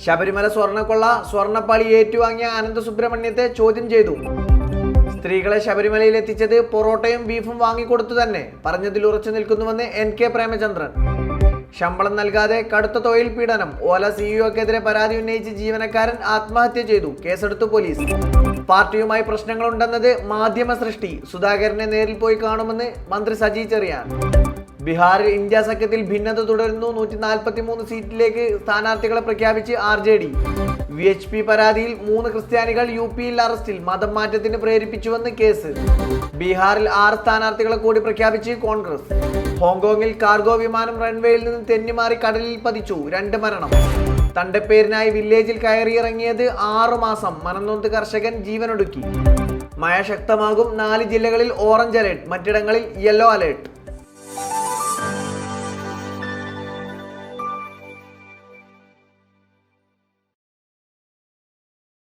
ശബരിമല സ്വർണക്കൊള്ള സ്വർണപ്പാളി ഏറ്റുവാങ്ങിയ അനന്ത സുബ്രഹ്മണ്യത്തെ ചോദ്യം ചെയ്തു. സ്ത്രീകളെ ശബരിമലയിൽ എത്തിച്ചത് പൊറോട്ടയും ബീഫും വാങ്ങിക്കൊടുത്തു തന്നെ പറഞ്ഞതിൽ ഉറച്ചു നിൽക്കുന്നുവെന്ന് എൻ കെ പ്രേമചന്ദ്രൻ. ശമ്പളം നൽകാതെ കടുത്ത തൊഴിൽ പീഡനം ഓല സിഇഒക്കെതിരെ പരാതി ഉന്നയിച്ച് ജീവനക്കാരൻ ആത്മഹത്യ ചെയ്തു കേസെടുത്തു പോലീസ്. പാർട്ടിയുമായി പ്രശ്നങ്ങളുണ്ടെന്നത് മാധ്യമ സൃഷ്ടി സുധാകരനെ നേരിൽ പോയി കാണുമെന്ന് മന്ത്രി സജി ചെറിയാൻ. ബീഹാറിൽ ഇന്ത്യ സഖ്യത്തിൽ ഭിന്നത തുടരുന്നു. നൂറ്റി നാൽപ്പത്തി മൂന്ന് സീറ്റിലേക്ക് സ്ഥാനാർത്ഥികളെ പ്രഖ്യാപിച്ച് R J D. V H P പരാതിയിൽ മൂന്ന് ക്രിസ്ത്യാനികൾ യു പിയിൽ അറസ്റ്റിൽ. മതം മാറ്റത്തിന് പ്രേരിപ്പിച്ചുവെന്ന് കേസ്. ബീഹാറിൽ ആറ് സ്ഥാനാർത്ഥികളെ കൂടി പ്രഖ്യാപിച്ച് കോൺഗ്രസ്. ഹോങ്കോങ്ങിൽ കാർഗോ വിമാനം റൺവേയിൽ നിന്ന് തെന്നിമാറി കടലിൽ പതിച്ചു. രണ്ട് മരണം. തന്റെ പേരിനായി വില്ലേജിൽ കയറിയിറങ്ങിയത് ആറു മാസം. മനംനൊന്ത് കർഷകൻ ജീവനൊടുക്കി. മഴ ശക്തമാകും. നാല് ജില്ലകളിൽ ഓറഞ്ച് അലേർട്ട്. മറ്റിടങ്ങളിൽ യെല്ലോ അലേർട്ട്.